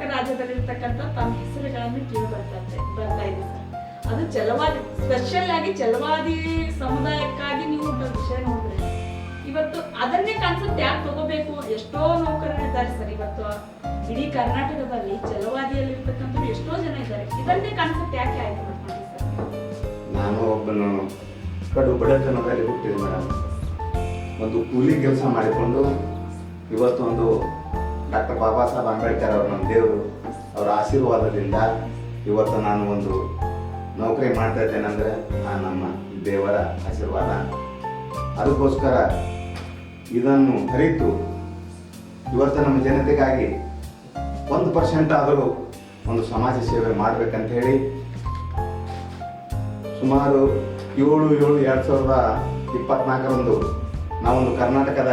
ಕರ್ನಾಟಕ ರಾಜ್ಯದಲ್ಲಿರ್ತಕ್ಕಂಥ ತಮ್ಮ ಹೆಸರುಗಳನ್ನು ಕೇಳಿ ಬರ್ತಾ ಬರ್ತಾ ಇದೆ ಅದು ಚಲವಾದಿ ಸ್ಪೆಷಲ್ ಆಗಿ ಚಲವಾದಿ ಸಮುದಾಯಕ್ಕಾಗಿ ನೀವು ವಿಷಯ ನೋಡಿದ್ರೆ ಇವತ್ತು ಅದನ್ನೇ ಕಾನ್ಸೆಪ್ಟ್ ಯಾಕೆ ತಗೋಬೇಕು? ಎಷ್ಟೋ ನೌಕರರು ಇದ್ದಾರೆ ಸರ್ ಇವತ್ತು. ಇಡೀ ಕರ್ನಾಟಕದಲ್ಲಿ ಚಲವಾದಿಯಲ್ಲಿರ್ತಕ್ಕಂಥ ಎಷ್ಟೋ ಜನ ಇದ್ದಾರೆ. ಇದನ್ನೇ ಕಾನ್ಸೆಪ್ಟ್ ಯಾಕೆ ಆಯ್ತು ನಾನು ಒಬ್ಬನು ಕಡು ಬಡತನದಲ್ಲಿ ಹುಟ್ಟಿದೆ ಮೇಡಮ್ ಒಂದು ಕೂಲಿ ಕೆಲಸ ಮಾಡಿಕೊಂಡು ಇವತ್ತು ಒಂದು ಡಾಕ್ಟರ್ ಬಾಬಾ ಸಾಹೇಬ್ ಅಂಬೇಡ್ಕರ್ ಅವರು ನಮ್ಮ ದೇವರು, ಅವರ ಆಶೀರ್ವಾದದಿಂದ ಇವತ್ತು ನಾನು ಒಂದು ನೌಕರಿ ಮಾಡ್ತಾ ಇದ್ದೇನೆಂದರೆ ಆ ನಮ್ಮ ದೇವರ ಆಶೀರ್ವಾದ. ಅದಕ್ಕೋಸ್ಕರ ಇದನ್ನು ಅರಿತು ಇವತ್ತು ನಮ್ಮ ಜನತೆಗಾಗಿ ಒಂದು ಪರ್ಸೆಂಟ್ ಆದರೂ ಒಂದು ಸಮಾಜ ಸೇವೆ ಮಾಡಬೇಕಂತ ಹೇಳಿ ಸುಮಾರು ಏಳು ಏಳು ಎರಡು ಸಾವಿರದ ಇಪ್ಪತ್ನಾಲ್ಕರಂದು ನಾವೊಂದು ಕರ್ನಾಟಕದ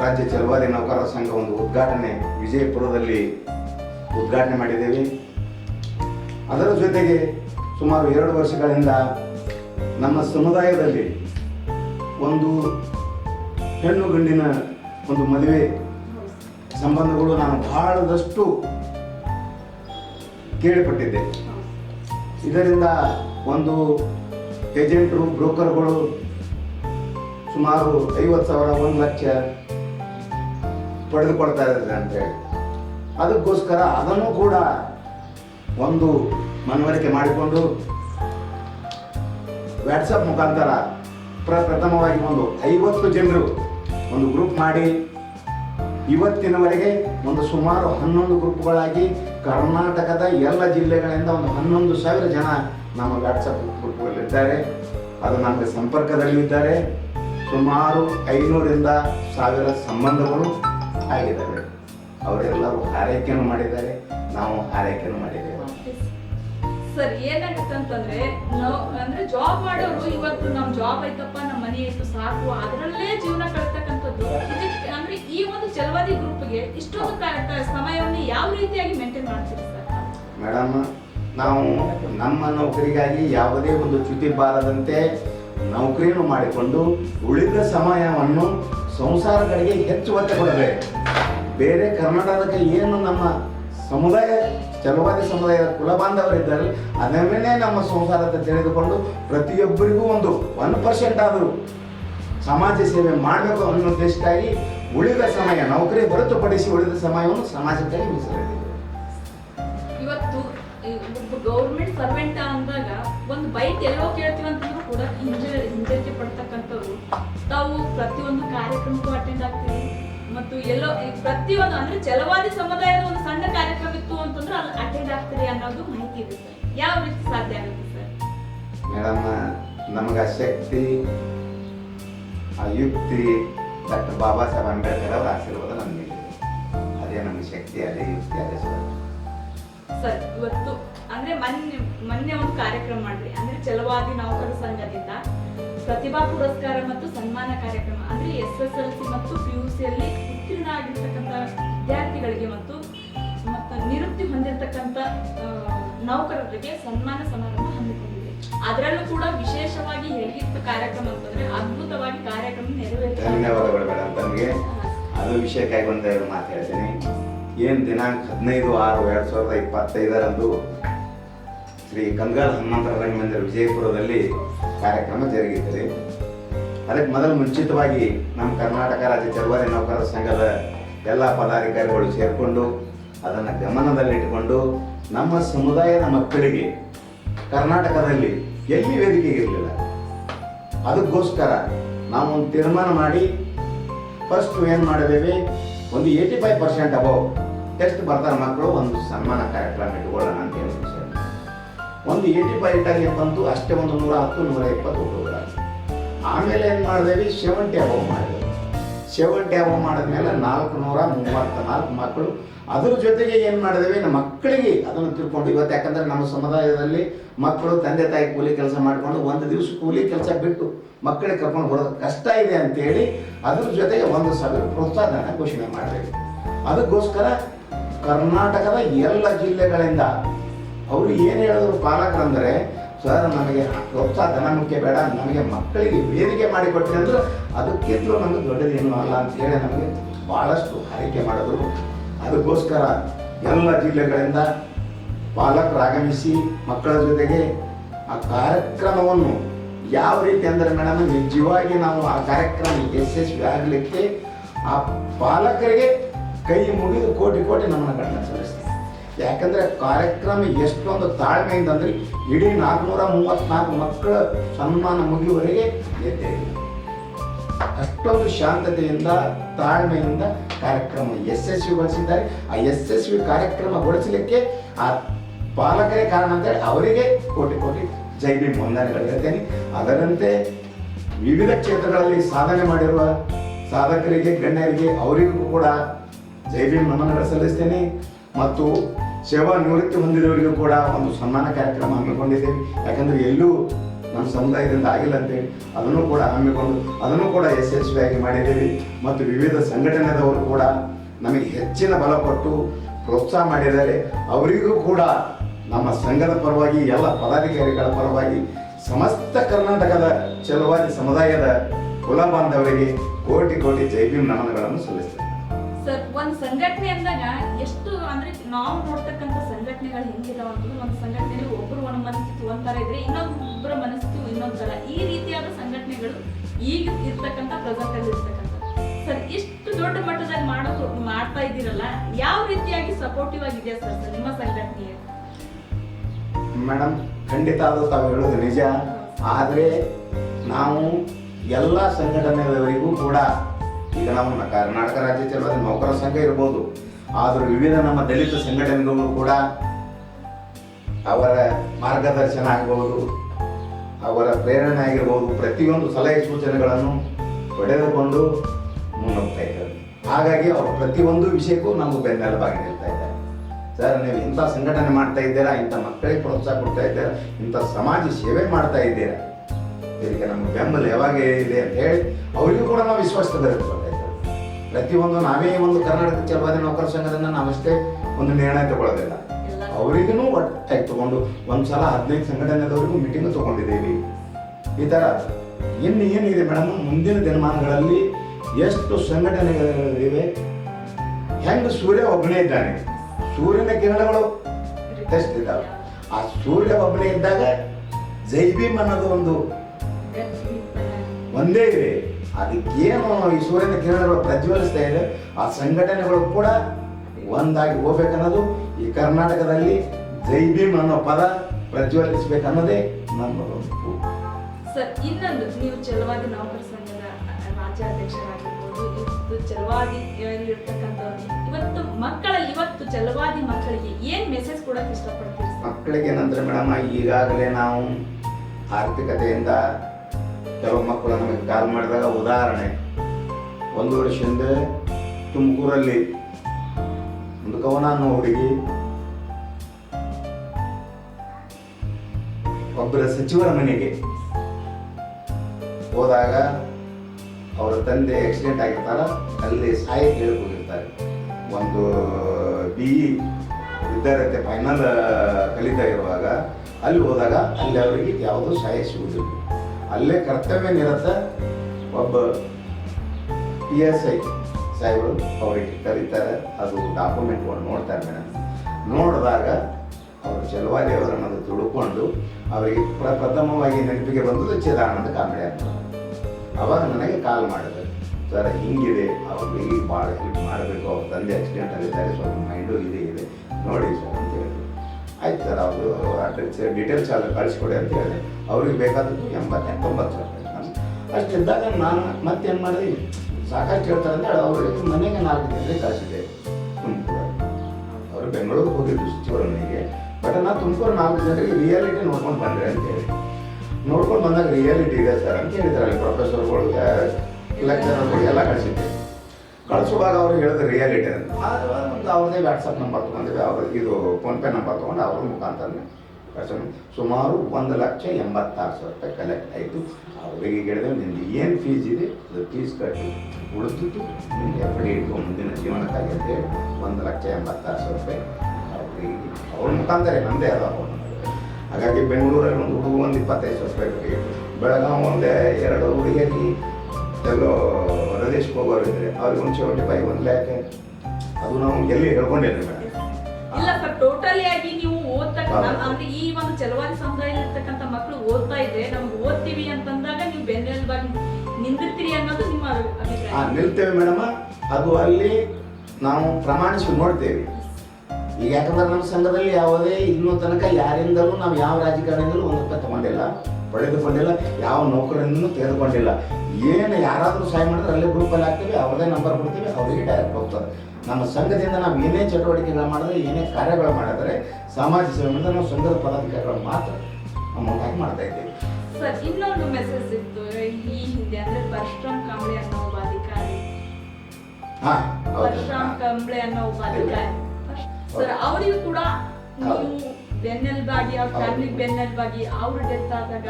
ರಾಜ್ಯ ಚಲವಾದಿ ನೌಕರರ ಸಂಘ ಒಂದು ಉದ್ಘಾಟನೆ ವಿಜಯಪುರದಲ್ಲಿ ಉದ್ಘಾಟನೆ ಮಾಡಿದ್ದೇವೆ. ಅದರ ಜೊತೆಗೆ ಸುಮಾರು ಎರಡು ವರ್ಷಗಳಿಂದ ನಮ್ಮ ಸಮುದಾಯದಲ್ಲಿ ಒಂದು ಹೆಣ್ಣು ಗಂಡಿನ ಒಂದು ಮದುವೆ ಸಂಬಂಧಗಳು ನಾನು ಬಹಳದಷ್ಟು ಕೇಳಿಪಟ್ಟಿದ್ದೆ. ಇದರಿಂದ ಒಂದು ಏಜೆಂಟರು, ಬ್ರೋಕರ್ಗಳು ಸುಮಾರು ಐವತ್ತು ಸಾವಿರ, ಒಂದು ಲಕ್ಷ ಪಡೆದುಕೊಳ್ತಾ ಇದ್ದಾರೆ ಅಂತೇಳಿ ಅದಕ್ಕೋಸ್ಕರ ಅದನ್ನು ಕೂಡ ಒಂದು ಮನವರಿಕೆ ಮಾಡಿಕೊಂಡು ವ್ಯಾಟ್ಸಪ್ ಮುಖಾಂತರ ಪ್ರಪ್ರಥಮವಾಗಿ ಒಂದು ಐವತ್ತು ಜನರು ಒಂದು ಗ್ರೂಪ್ ಮಾಡಿ, ಇವತ್ತಿನವರೆಗೆ ಒಂದು ಸುಮಾರು ಹನ್ನೊಂದು ಗ್ರೂಪ್ಗಳಾಗಿ ಕರ್ನಾಟಕದ ಎಲ್ಲ ಜಿಲ್ಲೆಗಳಿಂದ ಒಂದು ಹನ್ನೊಂದು ಸಾವಿರ ಜನ ನಮ್ಮ ವ್ಯಾಟ್ಸಪ್ ಗ್ರೂಪ್ಗಳಲ್ಲಿದ್ದಾರೆ ಅದು ನಮಗೆ ಸಂಪರ್ಕದಲ್ಲಿ ಇದ್ದಾರೆ ಸುಮಾರು ಐನೂರಿಂದ ಸಾವಿರ ಸಂಬಂಧಗಳು ಆಗಿದ್ದಾವೆ ಅವರೆಲ್ಲರೂ ಹಾರೈಕೆಯನ್ನು ಮಾಡಿದ್ದಾರೆ ನಾವು ಹಾರೈಕೆಯನ್ನು ಮಾಡಿದ್ದೇವೆ. ಸರ್ ಏನಾಗುತ್ತೆ ಅಂತಂದ್ರೆ ನಾವು ಅಂದ್ರೆ ಜಾಬ್ ಮಾಡೋರು ಇವತ್ತು ನಮ್ ಜಾಬ್ ಐತಪ್ಪ ನಮ್ಮ ಮನೆ ಆಯ್ತು ಸಾಕು ಅದರಲ್ಲೇ ಜೀವನ ಕಳ್ತಕ್ಕಂಥದ್ದು. ಅಂದ್ರೆ ಈ ಒಂದು ಚಲವಾದಿ ಗ್ರೂಪ್ಗೆ ಇಷ್ಟೊಂದು ಸಮಯವನ್ನು ಯಾವ ರೀತಿಯಾಗಿ ಮೇಂಟೈನ್ ಮಾಡ್ತೀರಿ ಸರ್? ಮೇಡಮ್ ನಾವು ನಮ್ಮ ನೌಕರಿಗಾಗಿ ಯಾವುದೇ ಒಂದು ಚ್ಯುತಿ ಬಾರದಂತೆ ನೌಕರಿಯನ್ನು ಮಾಡಿಕೊಂಡು ಉಳಿದ ಸಮಯವನ್ನು ಸಂಸಾರಗಳಿಗೆ ಹೆಚ್ಚು ಒತ್ತೆ ಕೊಡಬೇಕು. ಬೇರೆ ಕರ್ನಾಟಕಕ್ಕೆ ಏನು ನಮ್ಮ ಸಮುದಾಯ ಚಲವಾದಿ ಸಮುದಾಯದ ಕುಲ ಬಾಂಧವರಿದ್ದಾರೆ ಅದನ್ನೇ ನಮ್ಮ ಸಂಸಾರ ಅಂತ ತಿಳಿದುಕೊಂಡು ಪ್ರತಿಯೊಬ್ಬರಿಗೂ ಒಂದು ಒನ್ ಪರ್ಸೆಂಟ್ ಆದರೂ ಸಮಾಜ ಸೇವೆ ಮಾಡಬೇಕು ಅನ್ನೋ ಉದ್ದೇಶಕ್ಕಾಗಿ ಉಳಿದ ಸಮಯ, ನೌಕರಿ ಹೊರತುಪಡಿಸಿ ಉಳಿದ ಸಮಯವನ್ನು ಸಮಾಜಕ್ಕಾಗಿ ಮೀಸಲಿದೆ ಇವತ್ತು ಗೌರ್ಮೆಂಟ್ ಸರ್ವೆಂಟ್ ಅಂದಾಗ ಒಂದು ಬೈಕ್ ಎಲ್ಲೋ ಕೇಳ್ತೀವಿ ಅಂತಂದ್ರೂ ಕೂಡ ಹಿಂಜ ಹಿಂಜರಿಕೆ ಪಡ್ತಕ್ಕಂಥವ್ರು ತಾವು ಪ್ರತಿಯೊಂದು ಕಾರ್ಯಕ್ರಮಕ್ಕೂ ಅಟೆಂಡ್ ಆಗ್ತೀವಿ. ಮತ್ತು ಎಲ್ಲೋ ಪ್ರತಿಯೊಂದು ಅಂದ್ರೆ ಚಲವಾದಿ ಸಮುದಾಯದ ಒಂದು ಸಣ್ಣ ಕಾರ್ಯಕ್ರಮ ಇತ್ತು ಅಂತಂದ್ರೆ ಅಲ್ಲಿ ಅಟೆಂಡ್ ಆಗ್ತೀರಿ ಅನ್ನೋದು ಮಾಹಿತಿ ಇದೆ ಸರ್. ಯಾವ ರೀತಿ ಸಾಧ್ಯ ಆಗುತ್ತೆ ಸರ್? ಮೇಡಮ್ ನಮ್ಗೆ ಆ ಶಕ್ತಿ ಆ ಯುಕ್ತಿ ಡಾಕ್ಟರ್ ಬಾಬಾ ಸಾಹೇಬ್ ಅಂಬೇಡ್ಕರ್ ಅವರ ಆಶೀರ್ವಾದ ನಮಗೆ. ಅದೇ ನಮಗೆ ಶಕ್ತಿ ಅದೇ ಯುಕ್ತಿ ಅದೇ ಸರ್ ಇವತ್ತು ಅಂದ್ರೆ ಮೊನ್ನೆ ಮೊನ್ನೆ ಒಂದು ಕಾರ್ಯಕ್ರಮ ಮಾಡ್ರಿ ಅಂದ್ರೆ ಚಲವಾದಿ ನೌಕರ ಸಂಘದಿಂದ ಪ್ರತಿಭಾ ಪುರಸ್ಕಾರ ಮತ್ತು ಸನ್ಮಾನ ಕಾರ್ಯಕ್ರಮ. ಅಂದ್ರೆ ಎಸ್ ಎಸ್ ಎಲ್ ಸಿ ಮತ್ತು ಪಿ ಯು ಸಿಯಲ್ಲಿ ಉತ್ತೀರ್ಣ ಆಗಿರ್ತಕ್ಕಂಥ ವಿದ್ಯಾರ್ಥಿಗಳಿಗೆ ಮತ್ತು ಮತ್ತು ನಿವೃತ್ತಿ ಹೊಂದಿರತಕ್ಕಂಥ ನೌಕರರಿಗೆ ಸನ್ಮಾನ ಸಮಾರಂಭ ಹಮ್ಮಿಕೊಂಡಿದೆ ಅದರಲ್ಲೂ ಕೂಡ ವಿಶೇಷವಾಗಿ ಹೇಗಿತ್ತು ಕಾರ್ಯಕ್ರಮ ಅಂತಂದ್ರೆ ಅದ್ಭುತವಾಗಿ ಕಾರ್ಯಕ್ರಮ ನೆರವೇರಿಸಿದೆ ಧನ್ಯವಾದಗಳು ಮೇಡಮ್ ತಮಗೆ. ಅದು ವಿಷಯಕ್ಕಾಗಿ ಒಂದು ಮಾತು ಹೇಳ್ತೀನಿ. ಏನು ದಿನಾಂಕ ಹದಿನೈದು ಆರು ಎರಡು ಸಾವಿರದ ಇಪ್ಪತ್ತೈದರಂದು ಶ್ರೀ ಕಂಗಾಲ ಹನುಮಂತರ ರಂಗಮಂದಿರ ವಿಜಯಪುರದಲ್ಲಿ ಕಾರ್ಯಕ್ರಮ ಜರುಗಿದ್ದರೆ ಅದಕ್ಕೆ ಮೊದಲು ಮುಂಚಿತವಾಗಿ ನಮ್ಮ ಕರ್ನಾಟಕ ರಾಜ್ಯ ಚಲವಾರಿ ನೌಕರರ ಸಂಘದ ಎಲ್ಲ ಪದಾಧಿಕಾರಿಗಳು ಸೇರಿಕೊಂಡು ಅದನ್ನು ಗಮನದಲ್ಲಿಟ್ಟುಕೊಂಡು ನಮ್ಮ ಸಮುದಾಯದ ಮಕ್ಕಳಿಗೆ ಕರ್ನಾಟಕದಲ್ಲಿ ಎಲ್ಲಿ ವೇದಿಕೆ ಇರಲಿಲ್ಲ, ಅದಕ್ಕೋಸ್ಕರ ನಾವು ಒಂದು ತೀರ್ಮಾನ ಮಾಡಿ ಫಸ್ಟ್ ಏನು ಮಾಡಿದ್ದೇವೆ ಒಂದು eighty five percent above test ಬರ್ತಾರೆ ಮಕ್ಕಳು, ಒಂದು ಸನ್ಮಾನ ಕಾರ್ಯಕ್ರಮ ಇಟ್ಕೊಳ್ಳೋಣ ಅಂತ ಹೇಳಿ. ವಿಷಯ ಒಂದು ಏಯ್ಟಿ ಇಟ್ಟಾಗ ಬಂತು ಅಷ್ಟೇ ಒಂದು ನೂರ ಹತ್ತು, ನೂರ ಇಪ್ಪತ್ತು ಆಮೇಲೆ ಏನು ಮಾಡಿದೇವಿ? ಸೆವೆಂಟಿ ಅಬೌವ್ ಮಾಡಿದ್ವಿ ಸೆವೆಂಟಿ ಅಬೌವ್ ಮಾಡಿದ್ಮೇಲೆ ನಾಲ್ಕು ನೂರ ಮೂವತ್ತ, ನಾಲ್ಕು ಮಕ್ಕಳು. ಅದ್ರ ಜೊತೆಗೆ ಏನು ಮಾಡಿದೆವಿ? ನಮ್ಮ ಮಕ್ಕಳಿಗೆ ಅದನ್ನು ತಿಳ್ಕೊಂಡು ಇವತ್ತು ಯಾಕಂದ್ರೆ ನಮ್ಮ ಸಮುದಾಯದಲ್ಲಿ ಮಕ್ಕಳು ತಂದೆ ತಾಯಿ ಕೂಲಿ ಕೆಲಸ ಮಾಡಿಕೊಂಡು ಒಂದು ದಿವಸ ಕೂಲಿ ಕೆಲಸ ಬಿಟ್ಟು ಮಕ್ಕಳಿಗೆ ಕರ್ಕೊಂಡು ಬರೋದು ಕಷ್ಟ ಇದೆ ಅಂತೇಳಿ ಅದ್ರ ಜೊತೆಗೆ ಒಂದು ಸಾವಿರ ಪ್ರೋತ್ಸಾಹನ ಘೋಷಣೆ ಮಾಡಿದೆ ಅದಕ್ಕೋಸ್ಕರ ಕರ್ನಾಟಕದ ಎಲ್ಲ ಜಿಲ್ಲೆಗಳಿಂದ ಅವರು ಏನು ಹೇಳಿದ್ರು ಪಾಲಕರಂದರೆ ಸರ್, ನಮಗೆ ಪ್ರೋತ್ಸಾಹ ಮುಖ್ಯ ಬೇಡ, ನಮಗೆ ಮಕ್ಕಳಿಗೆ ವೇದಿಕೆ ಮಾಡಿಕೊಟ್ರಿ ಅಂದ್ರೆ ಅದಕ್ಕಿಂತಲೂ ನಮಗೆ ದೊಡ್ಡದೇನು ಅಲ್ಲ ಅಂತ ಹೇಳಿ ನಮಗೆ ಭಾಳಷ್ಟು ಆರೈಕೆ ಮಾಡಿದ್ರು. ಅದಕ್ಕೋಸ್ಕರ ಎಲ್ಲ ಜಿಲ್ಲೆಗಳಿಂದ ಪಾಲಕರು ಆಗಮಿಸಿ ಮಕ್ಕಳ ಜೊತೆಗೆ ಆ ಕಾರ್ಯಕ್ರಮವನ್ನು ಯಾವ ರೀತಿ ಅಂದರೆ ಮೇಡಮ್ ನಿಜವಾಗಿ ನಾವು ಆ ಕಾರ್ಯಕ್ರಮ ಯಶಸ್ವಿ ಆಗಲಿಕ್ಕೆ ಆ ಪಾಲಕರಿಗೆ ಕೈ ಮುಗಿದು ಕೋಟಿ ಕೋಟಿ ನಮ್ಮನ್ನು ಕಣ್ಣ ಸಲ್ಲಿಸ್ತೀವಿ ಯಾಕಂದರೆ ಕಾರ್ಯಕ್ರಮ ಎಷ್ಟೊಂದು ತಾಳ್ಮೆಯಿಂದ ಅಂದರೆ ಇಡೀ ನಾಲ್ಕುನೂರ ಮೂವತ್ನಾಲ್ಕು ಮಕ್ಕಳ ಸನ್ಮಾನ ಮುಗಿಯುವವರೆಗೆ ಎದ್ದೇ. ಅಷ್ಟೊಂದು ಶಾಂತತೆಯಿಂದ, ತಾಳ್ಮೆಯಿಂದ ಕಾರ್ಯಕ್ರಮ ಯಶಸ್ವಿಗೊಳಿಸಿದ್ದಾರೆ ಆ ಯಶಸ್ವಿ ಕಾರ್ಯಕ್ರಮಗೊಳಿಸಲಿಕ್ಕೆ ಆ ಪಾಲಕರೇ ಕಾರಣ ಅಂತೇಳಿ ಅವರಿಗೆ ಕೋಟಿ ಕೋಟಿ ಜೈ ಭೀಮ್ ವಂದನೆಗಳು ಹೇಳ್ತೇನೆ. ಅದರಂತೆ ವಿವಿಧ ಕ್ಷೇತ್ರಗಳಲ್ಲಿ ಸಾಧನೆ ಮಾಡಿರುವ ಸಾಧಕರಿಗೆ, ಗಣ್ಯರಿಗೆ ಅವರಿಗೂ ಕೂಡ ಜೈ ಭೀಮ್ ನಮನಗಳು ಸಲ್ಲಿಸ್ತೇನೆ. ಮತ್ತು ಸೇವಾ ನಿವೃತ್ತಿ ಹೊಂದಿದವರಿಗೂ ಕೂಡ ಒಂದು ಸನ್ಮಾನ ಕಾರ್ಯಕ್ರಮ ಹಮ್ಮಿಕೊಂಡಿದ್ದೇವೆ ಯಾಕಂದರೆ ಎಲ್ಲೂ ನಮ್ಮ ಸಮುದಾಯದಿಂದ ಆಗಿಲ್ಲ ಅಂತೇಳಿ ಅದನ್ನು ಕೂಡ ಹಮ್ಮಿಕೊಂಡು, ಅದನ್ನು ಕೂಡ ಯಶಸ್ವಿಯಾಗಿ ಮಾಡಿದ್ದೀವಿ. ಮತ್ತು ವಿವಿಧ ಸಂಘಟನೆದವರು ಕೂಡ ನಮಗೆ ಹೆಚ್ಚಿನ ಬಲ ಕೊಟ್ಟು ಪ್ರೋತ್ಸಾಹ ಮಾಡಿದ್ದಾರೆ. ಅವರಿಗೂ ಕೂಡ ನಮ್ಮ ಸಂಘದ ಪರವಾಗಿ, ಎಲ್ಲ ಪದಾಧಿಕಾರಿಗಳ ಪರವಾಗಿ, ಸಮಸ್ತ ಕರ್ನಾಟಕದ ಚಲುವಾದಿ ಸಮುದಾಯದ ಕುಲ ಬಾಂಧವರಿಗೆ ಕೋಟಿ ಕೋಟಿ ಜೈ ಭೀಮ್ ನಮನಗಳನ್ನು ಸಲ್ಲಿಸ್ತೇನೆ ಸರ್ ಒಂದ್ ಸಂಘಟನೆ ಅಂದಾಗ ಎಷ್ಟು ಅಂದ್ರೆ ನಾವು ನೋಡ್ತಕ್ಕಂಥ ಸಂಘಟನೆಗಳು ಹೆಂಗಿದಾವ ಅಂತಂದ್ರೆ ಒಂದು ಸಂಘಟನೆಯಲ್ಲಿ ಒಬ್ರು ಒಂದು ಮನಸ್ಥಿತಿ ಒಂಥರ ಇದ್ರೆ ಇನ್ನೊಬ್ಬರ ಮನಸ್ಥಿತಿ ಇನ್ನೊಂದ್ ತರ ಈ ರೀತಿಯಾದ ಸಂಘಟನೆಗಳು ಈಗ ಇರ್ತಕ್ಕಂಥ ಪ್ರೆಸೆಂಟ್ ಅಲ್ಲಿ ಇರ್ತಕ್ಕಂಥ ಸರ್ ಇಷ್ಟು ದೊಡ್ಡ ಮಟ್ಟದಲ್ಲಿ ಮಾಡೋದು ಮಾಡ್ತಾ ಇದ್ದೀರಲ್ಲ ಯಾವ ರೀತಿಯಾಗಿ ಸಪೋರ್ಟಿವ್ ಆಗಿದೆಯಾ ಸರ್ ಸರ್ ನಿಮ್ಮ ಸಂಘಟನೆ ಮೇಡಮ್ ಖಂಡಿತ ಅದು ತಾವು ಹೇಳೋದು ನಿಜ. ಆದರೆ ನಾವು ಎಲ್ಲ ಸಂಘಟನೆಯವರಿಗೂ ಕೂಡ ಈಗ ನಾವು ಕರ್ನಾಟಕ ರಾಜ್ಯ ಚಲವಾದ ನೌಕರ ಸಂಘ ಇರ್ಬೋದು. ಆದರೂ ವಿವಿಧ ನಮ್ಮ ದಲಿತ ಸಂಘಟನೆಗಳು ಕೂಡ ಅವರ ಮಾರ್ಗದರ್ಶನ ಆಗಬಹುದು ಅವರ ಪ್ರೇರಣೆ ಆಗಿರ್ಬೋದು. ಪ್ರತಿಯೊಂದು ಸಲಹೆ ಸೂಚನೆಗಳನ್ನು ಪಡೆದುಕೊಂಡು ಮುನ್ನೋಗ್ತಾ ಇದ್ದಾರೆ. ಹಾಗಾಗಿ ಅವರು ಪ್ರತಿಯೊಂದು ವಿಷಯಕ್ಕೂ ನಮಗೆ ಬೆನ್ನೆಲುಬಾಗಿ ನಿಲ್ತಾ ಇದ್ದಾರೆ. ಸರ್, ನೀವು ಇಂಥ ಸಂಘಟನೆ ಮಾಡ್ತಾ ಇದ್ದೀರಾ, ಇಂಥ ಮಕ್ಕಳಿಗೆ ಪ್ರೋತ್ಸಾಹ ಕೊಡ್ತಾ ಇದ್ದೀರಾ, ಇಂಥ ಸಮಾಜ ಸೇವೆ ಮಾಡ್ತಾ ಇದ್ದೀರಾ, ಇದಕ್ಕೆ ನಮ್ಮ ಬೆಂಬಲ ಯಾವಾಗ ಇದೆ ಅಂತ ಹೇಳಿ, ಅವರಿಗೂ ಕೂಡ ನಾವು ವಿಶ್ವಾಸ ಇದ್ದೇವೆ ಪ್ರತಿಯೊಂದು ನಾವೇ ಒಂದು ಕರ್ನಾಟಕ ಚಲವಾದಿ ನೌಕರ ಸಂಘದಿಂದ ನಾವಷ್ಟೇ ಒಂದು ನಿರ್ಣಯ ತಗೊಳ್ಳೋದಿಲ್ಲ. ಅವರಿಗೂ ಒಟ್ಟಾಗಿ ತಗೊಂಡು ಒಂದ್ಸಲ ಹದಿನೈದು ಸಂಘಟನೆದವರಿಗೂ ಮೀಟಿಂಗ್ ತಗೊಂಡಿದ್ದೀವಿ. ಈ ಥರ ಇನ್ನು ಏನಿದೆ ಮೇಡಮ್? ಮುಂದಿನ ದಿನಮಾನಗಳಲ್ಲಿ ಎಷ್ಟು ಸಂಘಟನೆಗಳಿವೆ? ಹೆಂಗೆ ಸೂರ್ಯ ಒಬ್ಬನೇ ಇದ್ದಾನೆ? ಸೂರ್ಯನ ಕಿರಣಗಳು ಇದ್ದಾವೆ. ಆ ಸೂರ್ಯ ಒಬ್ಬನೇ ಇದ್ದಾಗ ಜೈ ಭೀಮ್ ಅನ್ನೋದು ಒಂದು ಒಂದೇ ಇದೆ. ಅದಕ್ಕೇನು ಈ ಸೂರ್ಯನ ಕಿರಣಗಳು ಪ್ರಜ್ವಲಿಸ್ತಾ ಇದೆ ಆ ಸಂಘಟನೆಗಳು ಕೂಡ ಒಂದಾಗಿ ಹೋಗ್ಬೇಕನ್ನೋದು ಈ ಕರ್ನಾಟಕದಲ್ಲಿ ಜೈ ಭೀಮ್ ಅನ್ನೋ ಪದ ಪ್ರಜ್ವಲಿಸಬೇಕನ್ನೋದೇ ನಮ್ಮ ಸರ್ ಇನ್ನೊಂದು ನೀವು ಚಲವಾದಿ ನೌಕರ ಸಂಘದ ರಾಜ್ಯಾಧ್ಯಕ್ಷರಾಗಿರ್ಬೋದು ಇವತ್ತು ಚಲವಾದಿ ಇರ್ತಕ್ಕಂಥವ್ರಿಗೆ ಇವತ್ತು ಮಕ್ಕಳಲ್ಲಿ ಇವತ್ತು ಚಲವಾದಿ ಮಕ್ಕಳಿಗೆ ಏನ್ ಮೆಸೇಜ್ ಕೊಡೋಕೆ ಇಷ್ಟಪಡ್ತೀವಿ ಮಕ್ಕಳಿಗೆ ಏನಂದ್ರೆ ಮೇಡಮ್ ಈಗಾಗಲೇ ನಾವು ಆರ್ಥಿಕತೆಯಿಂದ ಕೆಲವು ಮಕ್ಕಳು ನಮಗೆ ಕಾಲ್ ಮಾಡಿದಾಗ ಉದಾಹರಣೆ. ಒಂದು ವರ್ಷ ಹಿಂದೆ ತುಮಕೂರಲ್ಲಿ ಒಂದು ಕವನ ಅನ್ನೋ ಹುಡುಗಿ ಒಬ್ಬರ ಸಚಿವರ ಮನೆಗೆ ಹೋದಾಗ ಅವರ ತಂದೆ ಆಕ್ಸಿಡೆಂಟ್ ಆಗಿರ್ತಾರ ಅಲ್ಲಿ ಸಾಯಿ ಹೋಗಿರ್ತಾರೆ ಒಂದು ಬಿ ವಿದ್ಯಾರ್ಥಿ ಫೈನಲ್ ಕಲಿತಾ ಇರುವಾಗ ಅಲ್ಲಿ ಹೋದಾಗ ಅಲ್ಲಿ ಅವರಿಗೆ ಯಾವುದೋ ಸಹಾಯ ಸಿಗುವುದಿಲ್ಲ ಅಲ್ಲೇ ಕರ್ತವ್ಯ ನಿರತ ಒಬ್ಬ ಪಿ ಎಸ್ ಐ ಸಾಹೇಬರು ಅವರಿಗೆ ಕರೀತಾರೆ. ಅದು ಡಾಕ್ಯುಮೆಂಟ್ಗಳು ನೋಡ್ತಾರೆ ಮೇಡಮ್. ನೋಡಿದಾಗ ಅವರು ಚಲವಾದಿ ಅವರನ್ನು ತುಳ್ಕೊಂಡು ಅವರಿಗೆ ಪ್ರಪ್ರಥಮವಾಗಿ ನೆನಪಿಗೆ ಬಂದದ್ದು ಚಿದಾನಂದ ಕಾಮಿಡಿ ಅಂತ. ಅವಾಗ ನನಗೆ ಕಾಲ್ ಮಾಡಿದ್ರು. ಸರ್, ಹಿಂಗಿದೆ. ಅವ್ರಿಗೆ ಭಾಳ ಹೆಲ್ಪ್ ಮಾಡಬೇಕು. ಅವ್ರ ತಂದೆ ಆಕ್ಸಿಡೆಂಟ್ ಆಗಿದ್ದಾರೆ ಸ್ವಲ್ಪ ಮೈಂಡು ಇದೆ ಇದೆ. ನೋಡಿ ಸರ್, ಅಂತ ಹೇಳಿದ್ರು. ಆಯ್ತು ಸರ್, ಅವರು ಅಡ್ರೆಸ್ ಡೀಟೇಲ್ಸ್ ಎಲ್ಲ ಕಳಿಸ್ಕೊಡಿ ಅಂತ ಹೇಳಿದೆ ಅವ್ರಿಗೆ ಬೇಕಾದದ್ದು ಎಂಬತ್ತೆಂಟು ತೊಂಬತ್ತು ಸಾವಿರ ರೂಪಾಯಿ ನಾನು ಮತ್ತೇನು ಮಾಡಿದೆ? ಸಾಕಷ್ಟು ಹೇಳ್ತಾರೆ ಅವರು ಹೇಳಿ ಅವ್ರಿಗೆ ಮನೆಗೆ ನಾಲ್ಕು ದಿನದಲ್ಲಿ ಕಳಿಸಿದೆ. ತುಮಕೂರು ಅವರು. ಬೆಂಗಳೂರಿಗೆ ಹೋಗಿದ್ದು ಸಚಿವರ ಮನೆಗೆ ಬಟ್ ನಾನು ತುಮಕೂರು ನಾಲ್ಕು ಜನರಿಗೆ ರಿಯಾಲಿಟಿ ನೋಡ್ಕೊಂಡು ಬಂದರೆ ಅಂತ ಹೇಳಿ. ನೋಡ್ಕೊಂಡು ಬಂದಾಗ ರಿಯಾಲಿಟಿ ಇದೆ ಸರ್ ಅಂತ ಹೇಳಿದ್ದಾರೆ ಅಲ್ಲಿ ಪ್ರೊಫೆಸರ್ಗಳು ಲೆಕ್ಚರರ್ಗಳು ಎಲ್ಲ ಕಳಿಸಿದ್ದೆ. ಕಳಿಸುವಾಗ ಅವ್ರು ಹೇಳಿದ್ರು ರಿಯಾಲಿಟಿ ಅಂತ ಒಂದು ಅವ್ರದ್ದೇ ವ್ಯಾಟ್ಸಪ್ ನಂಬರ್ ತೊಗೊಂಡಿದ್ದೆ. ಅವ್ರಿಗೆ ಇದು ಫೋನ್ಪೇ ನಂಬರ್ ತೊಗೊಂಡು ಅವ್ರ ಮುಖಾಂತರ ಪರ್ಸನ್ ಸುಮಾರು ಒಂದು ಲಕ್ಷ ಎಂಬತ್ತಾರು ಸಾವಿರ ರೂಪಾಯಿ ಕಲೆಕ್ಟ್ ಆಯಿತು ಅವರಿಗೆ ಕೇಳಿದ್ರೆ ನಿಮ್ದು ಏನು ಫೀಸ್ ಇದೆ? ಅದು ಫೀಸ್ ಕಟ್ಟಿ ಉಳಿದಿದ್ದು ನಿಮ್ಗೆ ಎಫ್ ಡಿ ಇಟ್ಕೊಂಡು ಮುಂದಿನ ಜೀವನಕ್ಕಾಗಿ ಅಂತೇಳಿ ಒಂದು ಲಕ್ಷ ಎಂಬತ್ತಾರು ಸಾವಿರ ರೂಪಾಯಿ ಅವರಿಗೆ ಅವ್ರ ಮುಖಾಂತರ ನಮ್ಮದೇ ಅದ ಹಾಗಾಗಿ ಬೆಂಗಳೂರಲ್ಲಿ ಒಂದು ಹುಡುಗ ಒಂದು ಇಪ್ಪತ್ತೈದು ಸಾವಿರ ರೂಪಾಯಿ ಬೆಳಗಾವಿ ಒಂದು ಎರಡು ಹುಡುಗಿಯಲ್ಲಿ ಎಲ್ಲೋ ರಜೇಶ್ ಹೋಗೋರು ಇದ್ದರೆ ಅವ್ರಿಗೆ ಒಂದು ಸೆವೆಂಟಿ ಫೈವ್ ಒಂದು ಲ್ಯಾಕ್ ಅದು ನಾವು ಎಲ್ಲಿ ಸರ್ ಟೋಟಲಿ ಆಗಿ ನೀವು ಓದ್ತಕ್ಕ ಅಂದ್ರೆ ಈ ಒಂದು ಚಲವಾದಿ ಸಮುದಾಯದಲ್ಲಿ ಇರ್ತಕ್ಕಂಥ ಮಕ್ಕಳು ಓದ್ತಾ ಇದ್ರೆ ನಮ್ಗೆ ಓದ್ತೀವಿ ಅಂತಂದಾಗ ನೀವು ಬೆನ್ನೆಲುಬಾಗಿ ನಿಂದಿರ್ತೀರಿ ಅನ್ನೋದು ನಿಮ್ಮ ಅಭಿಪ್ರಾಯ. ನಿಲ್ತೇವೆ ಮೇಡಮ್. ಅದು ಅಲ್ಲಿ ನಾವು ಪ್ರಮಾಣಿಸಿ ನೋಡ್ತೇವೆ. ಈಗ ಯಾಕಂದ್ರೆ ನಮ್ಮ ಸಂಘದಲ್ಲಿ ಯಾವುದೇ ಇನ್ನೂ ತನಕ ಯಾರಿಂದಲೂ ನಾವು ಯಾವ ರಾಜಕಾರಣದಲ್ಲೂ ಒಂದು ರೂಪಾಯಿ ತಗೊಂಡಿಲ್ಲ. ಪಡೆದುಕೊಂಡಿಲ್ಲ ಯಾವ ನೌಕರಿಯನ್ನು ತೆಗೆದುಕೊಂಡಿಲ್ಲ. ಏನು ಯಾರಾದರೂ ಸಹಾಯ ಮಾಡಿದ್ರೆ ಅಲ್ಲೇ ಗ್ರೂಪಲ್ಲಿ ಹಾಕ್ತೀವಿ ಅವ್ರದೇ ನಂಬರ್ ಕೊಡ್ತೀವಿ ಅವರಿಗೆ ಡೈರೆಕ್ಟ್ ಹೋಗ್ತಾರೆ. ನಮ್ಮ ಸಂಘದಿಂದ ನಾವು ಏನೇ ಚಟುವಟಿಕೆಗಳು ಮಾಡಿದ್ರೆ ಏನೇ ಕಾರ್ಯಗಳು ಮಾಡಿದ್ರೆ ಸಮಾಜ ಸೇವೆ ಮಾಡಿದ್ರೆ ನಾವು ಸಂಘದ ಪದಾಧಿಕಾರಿಗಳು ಮಾತ್ರ ಹಾಕಿ ಮಾಡ್ತಾ ಇದ್ದೀವಿ. ಸರ್ ಇನ್ನೊಂದು ಮೆಸೇಜ್ ಇತ್ತು. ಈ ಹಿಂದೆ ಅಂದ್ರೆ ಪರಶುರಾಮ್ ಕಾಂಬ್ಳೆ ಅನ್ನೋ ಒಬ್ಬ ಅಧಿಕಾರಿ. ಹಾಂ ಪರಶುರಾಮ್ ಕಂಬ್ಳೆ ಅನ್ನೋ ಒಬ್ಬ ಅಧಿಕಾರಿ. ಸರ್ ಅವರಿಗೂ ಕೂಡ ನೀವು ಬೆನ್ನೆಲುಬಾಗಿ ಅವ್ರ. ಫ್ಯಾಮಿಲಿ ಬೆನ್ನೆಲುಬಾಗಿ ಅವರು ಡೆತ್ ಆದಾಗ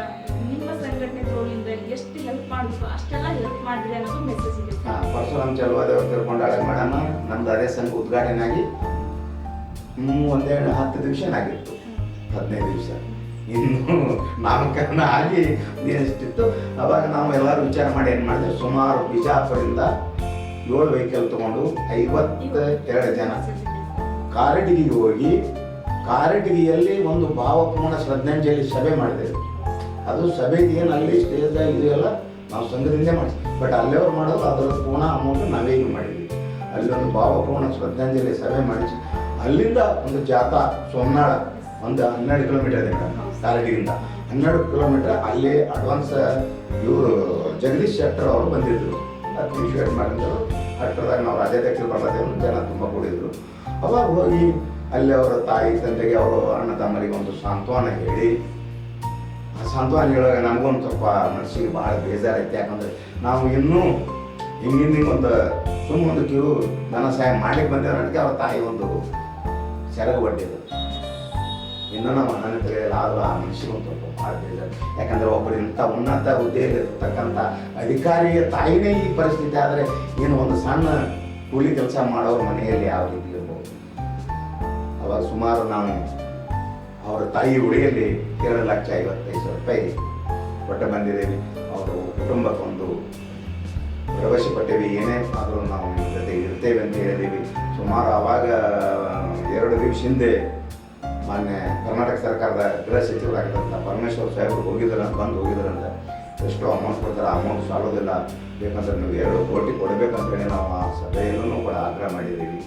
ನಿಮ್ಮ ಸಂಘಟನೆ ತೋಳಿಂದ ಎಷ್ಟು ಹೆಲ್ಪ್ ಮಾಡಬೇಕು ಅಷ್ಟೆಲ್ಲ ಹೆಲ್ಪ್ ಮಾಡಿದ್ರೆ ಅನ್ನೋದು ಮೆಸೇಜ್ ಇದೆ ಪರಶುರಾಮ್ ಚಲವಾದಿ ಅವ್ರು ತಿಳ್ಕೊಂಡಾಳೆ ಮೇಡಮ್ ನಮ್ದು ಅದೇ ಸಂಘ ಉದ್ಘಾಟನೆ ಆಗಿ ಒಂದೆರಡು ಹತ್ತು ದಿವಸ ಆಗಿತ್ತು ಹದಿನೈದು ದಿವಸ. ಇನ್ನು ನಾಮಕರಣ ಆಗಿ ಎಷ್ಟಿತ್ತು ಅವಾಗ ನಾವು ಎಲ್ಲರೂ ವಿಚಾರ ಮಾಡಿ ಏನು ಮಾಡಿದೆ ಸುಮಾರು ಬಿಜಾಪುರದಿಂದ ಏಳು ವೆಹಿಕಲ್ ತಗೊಂಡು ಐವತ್ತ ಎರಡು ಜನ ಕಾರಡಿಗೆ ಹೋಗಿ ಕಾರಟಗಿಯಲ್ಲಿ ಒಂದು ಭಾವಪೂರ್ಣ ಶ್ರದ್ಧಾಂಜಲಿ ಸಭೆ ಮಾಡಿದೆವು ಅದು ಸಭೆಗೆ ಏನು ಅಲ್ಲಿ ಸ್ಟೇಜ್ ಇದೆಯಲ್ಲ, ನಾವು ಸಂಘದಿಂದ ಮಾಡಿದ್ವಿ ಬಟ್ ಅಲ್ಲೇವ್ರು ಮಾಡೋದು, ಅದರ ಪೂರ್ಣ ಅಮೌಂಟ್ ನಾವೇನು ಮಾಡಿದ್ವಿ. ಅಲ್ಲಿ ಒಂದು ಭಾವಪೂರ್ಣ ಶ್ರದ್ಧಾಂಜಲಿ ಸಭೆ ಮಾಡಿಸಿ, ಅಲ್ಲಿಂದ ಒಂದು ಜಾಥಾ ಸೋಮನಾಳ, ಒಂದು ಹನ್ನೆರಡು ಕಿಲೋಮೀಟರ್ ಇದೆ ಕಾರಟಗಿಯಿಂದ. ಹನ್ನೆರಡು ಕಿಲೋಮೀಟರ್ ಅಲ್ಲಿ ಅಡ್ವಾನ್ಸ್ ಇವರು ಜಗದೀಶ್ ಶೆಟ್ಟರ್ ಅವರು ಬಂದಿದ್ರು. ಅಪ್ರಿಷಿಯೇಟ್ ಮಾಡಿದ್ರು ಅಷ್ಟರದಾಗ ನಾವು ರಾಜ್ಯಾಧ್ಯಕ್ಷರು ಬರ್ಲತ್ತೇವೆ ಜನ ತುಂಬ ಕೂಡಿದ್ರು. ಅವಾಗ ಹೋಗಿ ಅಲ್ಲಿ ಅವರ ತಾಯಿ ತಂದೆಗೆ ಅವರು ಅಣ್ಣ ತಮ್ಮರಿಗೆ ಒಂದು ಸಾಂತ್ವನ ಹೇಳಿ. ಆ ಸಾಂತ್ವನ ಹೇಳುವಾಗ ನಮಗೊಂದು ಸ್ವಲ್ಪ ಮನಸ್ಸಿಗೆ ಭಾಳ ಬೇಜಾರೈತೆ ಯಾಕಂದ್ರೆ ನಾವು ಇನ್ನೂ ಹಿಂಗಿಂದ ಒಂದು ಸುಮ್ಮ ಒಂದು ಕಿರು ನನ್ನ ಸಹಾಯ ಮಾಡ್ಲಿಕ್ಕೆ ಬಂದಿರೋ ಅನ್ನೋದಕ್ಕೆ ಅವರ ತಾಯಿ ಒಂದು ಸೆರಗು ಬಡ್ಡಿದ್ರು. ಇನ್ನೂ ನಾವು ಅಣ್ಣನ ತಿಳಿಯಲ್ಲ ಆದರೂ ಆ ಮನಸ್ಸಿಗೆ ಒಂದು ಸ್ವಲ್ಪ ಭಾಳ ಬೇಜಾರು. ಯಾಕಂದ್ರೆ ಒಬ್ಬರು ಇಂಥ ಉನ್ನತ ಹುದ್ದೆಯಲ್ಲಿ ಇರತಕ್ಕಂಥ ಅಧಿಕಾರಿಯ ತಾಯಿನೇ ಈ ಪರಿಸ್ಥಿತಿ ಆದರೆ ಏನು ಒಂದು ಸಣ್ಣ ಕೂಲಿ ಕೆಲಸ ಮಾಡೋರು ಮನೆಯಲ್ಲಿ ಯಾವ ರೀತಿ ಅವಾಗ ಸುಮಾರು ನಾವು ಅವರ ತಾಯಿ ಉಡಿಯಲ್ಲಿ ಎರಡು ಲಕ್ಷ ಐವತ್ತೈದು ಸಾವಿರ ರೂಪಾಯಿ ಕೊಟ್ಟು ಬಂದಿದ್ದೇವೆ ಅವರು ಕುಟುಂಬಕ್ಕೊಂದು ಭರವಸೆ ಪಟ್ಟೇವಿ ಏನೇ ಆದರೂ ನಾವು ಜೊತೆ ಇರ್ತೇವೆ ಅಂತ ಹೇಳಿದ್ದೀವಿ. ಸುಮಾರು ಆವಾಗ, ಎರಡು ದಿವಸ ಹಿಂದೆ ಮಾನ್ಯ ಕರ್ನಾಟಕ ಸರ್ಕಾರದ ಗೃಹ ಸಚಿವರಾಗಿದ್ದಂಥ ಪರಮೇಶ್ವರ್ ಸಾಹೇಬರು ಹೋಗಿದ್ದಾರೆ ಬಂದು ಹೋಗಿದ್ದಾರಂತ ಎಷ್ಟು ಅಮೌಂಟ್ ಕೊಡ್ತಾರೆ. ಅಮೌಂಟ್ ಸಾಲೋದಿಲ್ಲ. ಬೇಕಂದ್ರೆ ನೀವು ಎರಡು ಕೋಟಿ ಕೊಡಬೇಕಂತೇಳಿ ನಾವು ಆ ಸಭೆಯಲ್ಲೂ ಕೂಡ ಆಗ್ರಹ ಮಾಡಿದ್ದೀವಿ.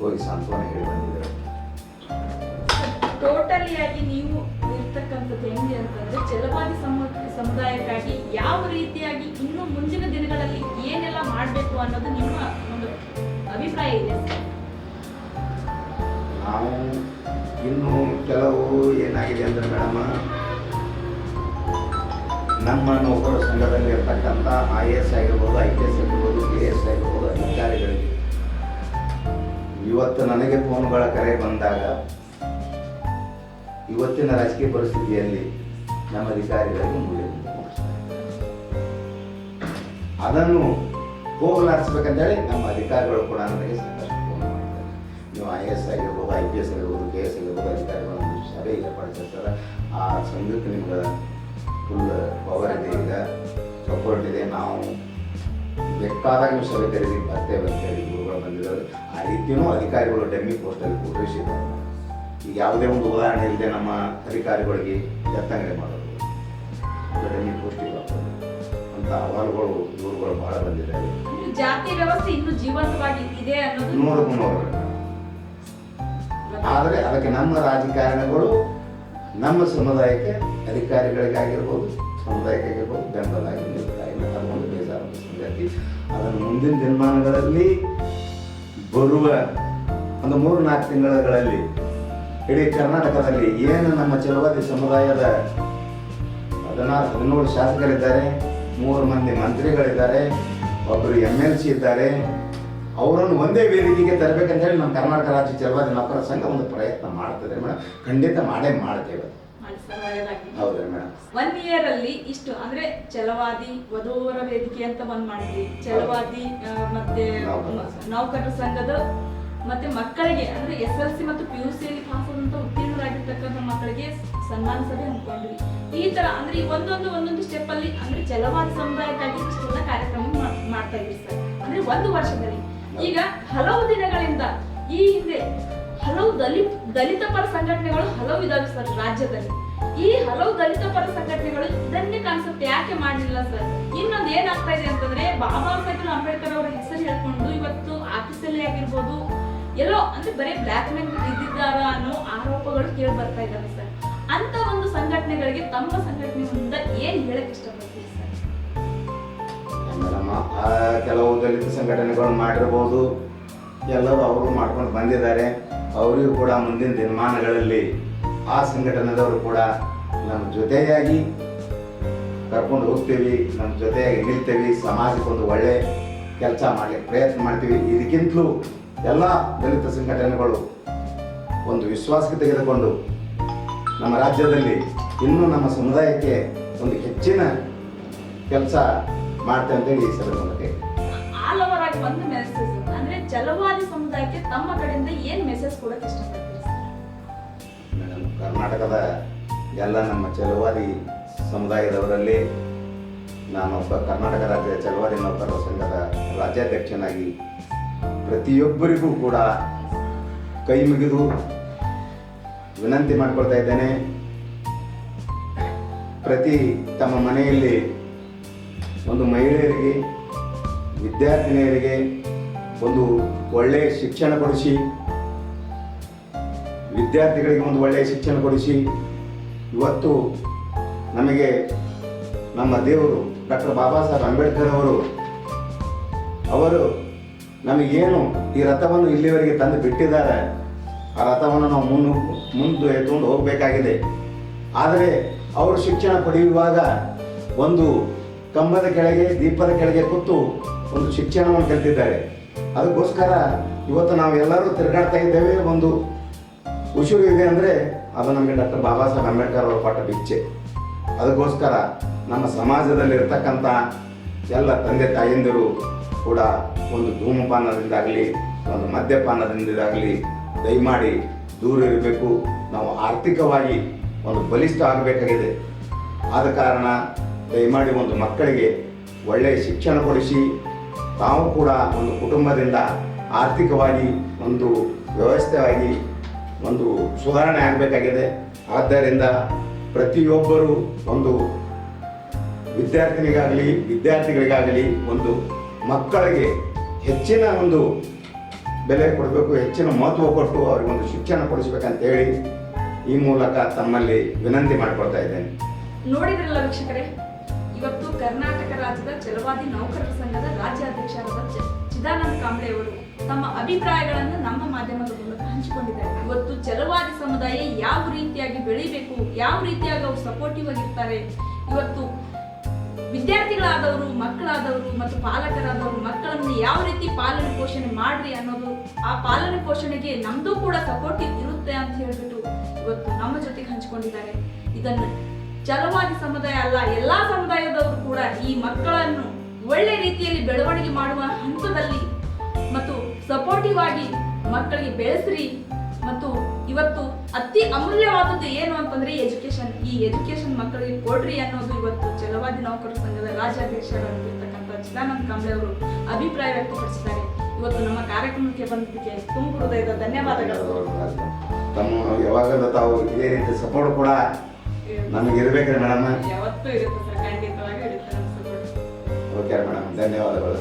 ಹೋಗಿ ಸಾಂತ್ವನ ಹೇಳಿ ಬಂದಿದ್ದಾರೆ ಟೋಟಲಿ ಆಗಿ ನೀವು ಇರ್ತಕ್ಕಂಥದ್ದು ಹೆಂಗೆ ಅಂತಂದ್ರೆ ಚಲವಾದಿ ಸಮ- ಸಮುದಾಯಕ್ಕಾಗಿ ಯಾವ ರೀತಿಯಾಗಿ ಇನ್ನು ಮುಂದಿನ ದಿನಗಳಲ್ಲಿ ಏನೆಲ್ಲ ಮಾಡಬೇಕು ಅನ್ನೋದು ನಿಮ್ಮ ಒಂದು ಅಭಿಪ್ರಾಯ ಇದೆ. ನಾವು ಇನ್ನು ಕೆಲವು ಏನಾಗಿದೆ ಅಂದ್ರೆ ಮೇಡಮ್ ನಮ್ಮ ನೌಕರ ಸಂಘದಲ್ಲಿ ಇರ್ತಕ್ಕಂಥ ಐ ಎಸ್ ಆಗಿರ್ಬೋದು ಐ ಪಿ ಎಸ್ ಆಗಿರ್ಬೋದು ಕೆ ಎಸ್ ಆಗಿರ್ಬೋದು ಅಧಿಕಾರಿಗಳಿಗೆ ಇವತ್ತು ನನಗೆ ಫೋನ್ಗಳ ಕರೆ ಬಂದಾಗ ಇವತ್ತಿನ ರಾಜಕೀಯ ಪರಿಸ್ಥಿತಿಯಲ್ಲಿ ನಮ್ಮ ಅಧಿಕಾರಿಗಳಿಗೆ ಮೂಲೆ. ಅದನ್ನು ಹೋಗಲಾಡಿಸ್ಬೇಕಂತೇಳಿ ನಮ್ಮ ಅಧಿಕಾರಿಗಳು ಕೂಡ ನನಗೆ ಸಾಕಷ್ಟು ಮಾಡ್ತಾರೆ. ನೀವು ಐ ಎಸ್ ಆಗಿರ್ಬೋದು ಐ ಪಿ ಎಸ್ ಆಗಿರ್ಬೋದು ಕೆ ಎಸ್ ಆಗಿರ್ಬೋದು, ಅಧಿಕಾರಿಗಳು ಒಂದು ಸಭೆ ಆ ಸಂಘಕ್ಕೆ ನಿಮ್ಗೆ ಫುಲ್ ಪವರ್ ಇದೆ ಈಗ ಸಪೋರ್ಟ್ ಇದೆ. ನಾವು ಬೇಕಾದಾಗ ನೀವು ಸಭೆ ಕರೀರಿ ಬರ್ತೇವೆ ಅಂತೇಳಿ ಗುರುಗಳು ಬಂದಿದ್ದಾರೆ. ಆ ರೀತಿಯೂ ಅಧಿಕಾರಿಗಳು ಡೆಮ್ಮಿ ಪೋಸ್ಟಲ್ಲಿ ಪೂರೈಸಿದ್ದಾರೆ ಈಗ ಯಾವುದೇ ಒಂದು ಉದಾಹರಣೆ ಇಲ್ಲದೆ ನಮ್ಮ ಅಧಿಕಾರಿಗಳಿಗೆ ಎತ್ತಂಗಡಿ ಮಾಡೋದು. ಡೆಮ್ಮಿ ಪೋಸ್ಟಿಗೆ ಹಾಕೋದು ಅಂತ ಅಹವಾಲುಗಳು ದೂರುಗಳು ಬಹಳ ಬಂದಿದ್ದಾವೆ ಜಾತಿ ವ್ಯವಸ್ಥೆ ಇನ್ನು ಜೀವಂತವಾಗಿ ಇದೆ ಅನ್ನೋದು ನೂರಕ್ಕೂ ನೂರು ಆದರೆ ಅದಕ್ಕೆ ನಮ್ಮ ರಾಜಕಾರಣಗಳು ನಮ್ಮ ಸಮುದಾಯಕ್ಕೆ ಅಧಿಕಾರಿಗಳಿಗಾಗಿರ್ಬೋದು ಸಮುದಾಯಕ್ಕಾಗಿರ್ಬೋದು ಬೆಂಬಲ ಆಗಿರ್ಬೋದು. ಇಲ್ಲ ಅದನ್ನು ಮುಂದಿನ ದಿನಮಾನಗಳಲ್ಲಿ ಬರುವ ಒಂದು ಮೂರು ನಾಲ್ಕು ತಿಂಗಳಲ್ಲಿ ಇಡೀ ಕರ್ನಾಟಕದಲ್ಲಿ ಏನು ನಮ್ಮ ಚಲವಾದಿ ಸಮುದಾಯದ ಹದಿನಾರು, ಹದಿನೇಳು ಶಾಸಕರಿದ್ದಾರೆ, ಮೂರು ಮಂದಿ ಮಂತ್ರಿಗಳಿದ್ದಾರೆ ಒಬ್ಬರು ಎಂ ಎಲ್ ಸಿ ಇದ್ದಾರೆ, ಅವರನ್ನು ಒಂದೇ ವೇದಿಕೆಗೆ ತರಬೇಕಂತ ಹೇಳಿ ನಮ್ಮ ಕರ್ನಾಟಕ ರಾಜ್ಯ ಚಲವಾದಿ ನೌಕರ ಸಂಘ ಒಂದು ಪ್ರಯತ್ನ ಮಾಡ್ತದೆ. ಮೇಡಮ್ ಖಂಡಿತ ಮಾಡೇ ಮಾಡ್ತೇವೆ. ಮೇಡಮ್. ಒನ್ ಇಯರ್ ಅಲ್ಲಿ ಇಷ್ಟು ಅಂದ್ರೆ ಛಲವಾದಿ ವಧುವರ ವೇದಿಕೆ ಅಂತ ಬಂದ್ ಮಾಡಿದ್ವಿ. ಛಲವಾದಿ ಮತ್ತೆ ನೌಕರರ ಸಂಘದ ಮತ್ತೆ ಮಕ್ಕಳಿಗೆ ಅಂದ್ರೆ ಎಸ್ ಎಲ್ ಸಿ ಮತ್ತು ಪಿ ಯು ಸಿಯಲ್ಲಿ ಪಾಸ್ ಆದಂತ ಉತ್ತೀರ್ಣರಾಗಿರ್ತಕ್ಕಂಥ ಮಕ್ಕಳಿಗೆ ಸನ್ಮಾನ ಸಭೆ ಹಮ್ಮಿಕೊಂಡ್ವಿ. ಈ ತರ ಅಂದ್ರೆ ಈ ಒಂದೊಂದು ಒಂದೊಂದು ಸ್ಟೆಪ್ ಅಲ್ಲಿ ಅಂದ್ರೆ ಛಲವಾದಿ ಸಮುದಾಯಕ್ಕಾಗಿ ಇಷ್ಟೆಲ್ಲ ಕಾರ್ಯಕ್ರಮ ಮಾಡ್ತಾ ಇದ್ವಿ ಸರ್. ಅಂದ್ರೆ ಒಂದು ವರ್ಷದಲ್ಲಿ. ಈಗ ಹಲವು ದಿನಗಳಿಂದ ಈ ಹಿಂದೆ ಹಲವು ದಲಿತ ದಲಿತ ಪರ ಸಂಘಟನೆಗಳು ಹಲವು ಇದಾವೆ ಸರ್ ರಾಜ್ಯದಲ್ಲಿ. ಈ ಹಲವು ದಲಿತ ಪರ ಸಂಘಟನೆಗಳು ಇದನ್ನೇ ಕಾನ್ಸೆಪ್ಟ್ ಯಾಕೆ ಮಾಡಲಿಲ್ಲ ಸರ್ ಇನ್ನೊಂದು ಏನಾಗ್ತಾ ಇದೆ ಅಂತಂದ್ರೆ, ಬಾಬಾ ಸಾಹೇಬ್ ಅಂಬೇಡ್ಕರ್ ಅವರ ಹೆಸರು ಹೇಳ್ಕೊಂಡು ಇವತ್ತು ಆಫೀಸಲ್ಲಿ ಆಗಿರ್ಬೋದು. ಎಲ್ಲೋ, ಅಂದ್ರೆ ಬರೀ ಬ್ಲಾಕ್ ಮೇಲ್ ಇದ್ದಿದ್ದಾರ ಅನ್ನೋ ಆರೋಪಗಳು ಕೇಳಿ ಬರ್ತಾ ಇದ್ದಾವೆ ಸರ್ ಅಂತ ಒಂದು ಸಂಘಟನೆಗಳಿಗೆ, ತಮ್ಮ ಸಂಘಟನೆಯಿಂದ ಏನ್ ಹೇಳಕ್ ಇಷ್ಟಪಡ್ತೀವಿ ಸರ್ ಕೆಲವು ದಲಿತ ಸಂಘಟನೆಗಳು ಮಾಡಿರ್ಬೋದು. ಎಲ್ಲರೂ ಅವರು ಮಾಡ್ಕೊಂಡು ಬಂದಿದ್ದಾರೆ. ಅವರಿಗೂ ಕೂಡ ಮುಂದಿನ ದಿನಮಾನಗಳಲ್ಲಿ ಆ ಸಂಘಟನೆದವರು ಕೂಡ ನಮ್ಮ ಜೊತೆಯಾಗಿ ಕರ್ಕೊಂಡು ಹೋಗ್ತೀವಿ, ನಮ್ಮ ಜೊತೆಯಾಗಿ ನಿಲ್ತೀವಿ ಸಮಾಜಕ್ಕೊಂದು ಒಳ್ಳೆ ಕೆಲಸ ಮಾಡಲಿಕ್ಕೆ ಪ್ರಯತ್ನ ಮಾಡ್ತೀವಿ. ಇದಕ್ಕಿಂತಲೂ ಎಲ್ಲ ದಲಿತ ಸಂಘಟನೆಗಳು ಒಂದು ವಿಶ್ವಾಸಕ್ಕೆ ತೆಗೆದುಕೊಂಡು ನಮ್ಮ ರಾಜ್ಯದಲ್ಲಿ ಇನ್ನೂ ನಮ್ಮ ಸಮುದಾಯಕ್ಕೆ ಒಂದು ಹೆಚ್ಚಿನ ಕೆಲಸ ಮಾಡ್ತೇವೆ ಅಂತೇಳಿ ಈ ತಮ್ಮ ಕಡೆಯಿಂದ ಏನು ಮೆಸೇಜ್ ಕೊಡೋಕೆ ಇಷ್ಟಪಡ್ತೀರಿ ಕರ್ನಾಟಕದ ಎಲ್ಲ ನಮ್ಮ ಚಲುವಾದಿ ಸಮುದಾಯದವರಲ್ಲಿ ನಾನೊಬ್ಬ ಕರ್ನಾಟಕ ರಾಜ್ಯ ಚಲುವಾದಿ ನೌಕರರ ಸಂಘದ ರಾಜ್ಯಾಧ್ಯಕ್ಷನಾಗಿ ಪ್ರತಿಯೊಬ್ಬರಿಗೂ ಕೂಡ ಕೈ ಮುಗಿದು ವಿನಂತಿ ಮಾಡಿಕೊಳ್ತಾ ಇದ್ದೇನೆ. ಪ್ರತಿ ತಮ್ಮ ಮನೆಯಲ್ಲಿ ಒಂದು ಮಹಿಳೆಯರಿಗೆ, ವಿದ್ಯಾರ್ಥಿನಿಯರಿಗೆ ಒಂದು ಒಳ್ಳೆಯ ಶಿಕ್ಷಣ ಕೊಡಿಸಿ, ವಿದ್ಯಾರ್ಥಿಗಳಿಗೆ ಒಂದು ಒಳ್ಳೆಯ ಶಿಕ್ಷಣ ಕೊಡಿಸಿ, ಇವತ್ತು ನಮಗೆ ನಮ್ಮ ದೇವರು ಡಾಕ್ಟರ್ ಬಾಬಾ ಸಾಹೇಬ್ ಅಂಬೇಡ್ಕರ್ ಅವರು ಅವರು ನಮಗೇನು ಈ ರಥವನ್ನು ಇಲ್ಲಿವರೆಗೆ ತಂದು ಬಿಟ್ಟಿದ್ದಾರೆ, ಆ ರಥವನ್ನು ನಾವು ಮುನ್ನು ಮುಂದೆ ಎತ್ಕೊಂಡು ಹೋಗಬೇಕಾಗಿದೆ. ಆದರೆ ಅವರು ಶಿಕ್ಷಣ ಪಡೆಯುವಾಗ ಒಂದು ಕಂಬದ ಕೆಳಗೆ, ದೀಪದ ಕೆಳಗೆ ಕೂತು ಒಂದು ಶಿಕ್ಷಣವನ್ನು ಕಲಿತಿದ್ದಾರೆ. ಅದಕ್ಕೋಸ್ಕರ ಇವತ್ತು ನಾವೆಲ್ಲರೂ ತಿರುಗಾಡ್ತಾ ಇದ್ದೇವೆ. ಒಂದು ಉಸಿರು ಇದೆ ಅಂದರೆ ಅದು ನಮಗೆ ಡಾಕ್ಟರ್ ಬಾಬಾ ಸಾಹೇಬ್ ಅಂಬೇಡ್ಕರ್ ಅವರ ಕೊಟ್ಟ ಬಿಚ್ಚೆ ಅದಕ್ಕೋಸ್ಕರ ನಮ್ಮ ಸಮಾಜದಲ್ಲಿರ್ತಕ್ಕಂಥ ಎಲ್ಲ ತಂದೆ ತಾಯಂದಿರು ಕೂಡ ಒಂದು ಧೂಮಪಾನದಿಂದಾಗಲಿ, ಒಂದು ಮದ್ಯಪಾನದಿಂದಾಗಲಿ ದಯಮಾಡಿ ದೂರ ಇರಬೇಕು. ನಾವು ಆರ್ಥಿಕವಾಗಿ ಒಂದು ಬಲಿಷ್ಠ ಆಗಬೇಕಾಗಿದೆ. ಆದ ಕಾರಣ ದಯಮಾಡಿ ಒಂದು ಮಕ್ಕಳಿಗೆ ಒಳ್ಳೆಯ ಶಿಕ್ಷಣ ಕೊಡಿಸಿ ತಾವು ಕೂಡ ಒಂದು ಕುಟುಂಬದಿಂದ ಆರ್ಥಿಕವಾಗಿ ಒಂದು ವ್ಯವಸ್ಥೆಯಾಗಿ ಒಂದು ಸುಧಾರಣೆ ಆಗಬೇಕಾಗಿದೆ. ಆದ್ದರಿಂದ ಪ್ರತಿಯೊಬ್ಬರು ಒಂದು ವಿದ್ಯಾರ್ಥಿನಿಗಾಗಲಿ, ವಿದ್ಯಾರ್ಥಿಗಳಿಗಾಗಲಿ ಒಂದು ಮಕ್ಕಳಿಗೆ ಹೆಚ್ಚಿನ ಒಂದು ಬೆಲೆ ಕೊಡಬೇಕು, ಹೆಚ್ಚಿನ ಮಹತ್ವ ಕೊಟ್ಟು ಅವ್ರಿಗೆ ಒಂದು ಶಿಕ್ಷಣ ಕೊಡಿಸ್ಬೇಕಂತೇಳಿ ಈ ಮೂಲಕ ತಮ್ಮಲ್ಲಿ ವಿನಂತಿ ಮಾಡಿಕೊಳ್ತಾ ಇದ್ದೇನೆ. ನೋಡಿದ್ರಲ್ಲ ವೀಕ್ಷಕರೇ? ಇವತ್ತು ಕರ್ನಾಟಕ ರಾಜ್ಯದ ಚಲವಾದಿ ನೌಕರರ ಸಂಘದ ರಾಜ್ಯಾಧ್ಯಕ್ಷರಾದ ಚಿದಾನಂದ ಕಾಂಬ್ಳೆ ಅವರು ತಮ್ಮ ಅಭಿಪ್ರಾಯಗಳನ್ನು ನಮ್ಮ ಮಾಧ್ಯಮದ ಮೂಲಕ ಹಂಚಿಕೊಂಡಿದ್ದಾರೆ. ಇವತ್ತು ಚಲವಾದಿ ಸಮುದಾಯ ಯಾವ ರೀತಿಯಾಗಿ ಬೆಳಿಬೇಕು, ಯಾವ ರೀತಿಯಾಗಿ ಅವರು ಸಪೋರ್ಟಿವ್ ಆಗಿರ್ತಾರೆ? ಇವತ್ತು ವಿದ್ಯಾರ್ಥಿಗಳಾದವರು, ಮಕ್ಕಳಾದವರು ಮತ್ತು ಪಾಲಕರಾದವರು ಮಕ್ಕಳನ್ನು ಯಾವ ರೀತಿ ಪಾಲನೆ ಪೋಷಣೆ ಮಾಡ್ರಿ ಅನ್ನೋದು ಆ ಪಾಲನೆ ಪೋಷಣೆಗೆ ನಮ್ದು ಕೂಡ ಸಪೋರ್ಟಿವ್ ಇರುತ್ತೆ ಅಂತ ಹೇಳ್ಬಿಟ್ಟು ಇವತ್ತು ನಮ್ಮ ಜೊತೆಗೆ ಹಂಚಿಕೊಂಡಿದ್ದಾರೆ. ಇದನ್ನ ಛಲವಾದಿ ಸಮುದಾಯ ಅಲ್ಲ, ಎಲ್ಲಾ ಸಮುದಾಯದವರು ಕೂಡ ಈ ಮಕ್ಕಳನ್ನು ಒಳ್ಳೆ ರೀತಿಯಲ್ಲಿ ಬೆಳವಣಿಗೆ ಮಾಡುವ ಹಂತದಲ್ಲಿ ಮತ್ತು ಸಪೋರ್ಟಿವ್ ಆಗಿ ಮಕ್ಕಳಿಗೆ ಬೆಳೆಸ್ರಿ ಮತ್ತು ಇವತ್ತು ಅತಿ ಅಮೂಲ್ಯವಾದದ್ದು ಏನು ಅಂತಂದ್ರೆ ಎಜುಕೇಶನ್ ಈ ಎಜುಕೇಶನ್ ಮಕ್ಕಳಿಗೆ ಕೊಡ್ರಿ ಅನ್ನೋದು ಇವತ್ತು ಛಲವಾದಿ ನೌಕರರ ಸಂಘದ ರಾಜ್ಯಾಧ್ಯಕ್ಷರಾಗಿರ್ತಕ್ಕಂಥ ಚಿದಾನಂದ ಕಾಂಬ್ಳೆ ಅವರು ಅಭಿಪ್ರಾಯ ವ್ಯಕ್ತಪಡಿಸಿದ್ದಾರೆ. ಇವತ್ತು ನಮ್ಮ ಕಾರ್ಯಕ್ರಮಕ್ಕೆ ಬಂದಿದ್ದಕ್ಕೆ ತುಂಬ ಹೃದಯದ ಧನ್ಯವಾದಗಳು. ತಮ್ಮ ಯಾವಾಗಲೂ ತಾವು ಇದೇ ಸಪೋರ್ಟ್ ಕೂಡ ನಮಗೆ ಇರಬೇಕ್ರಿ ಮೇಡಮ್ ಓಕೆ ಮೇಡಮ್. ಧನ್ಯವಾದಗಳು.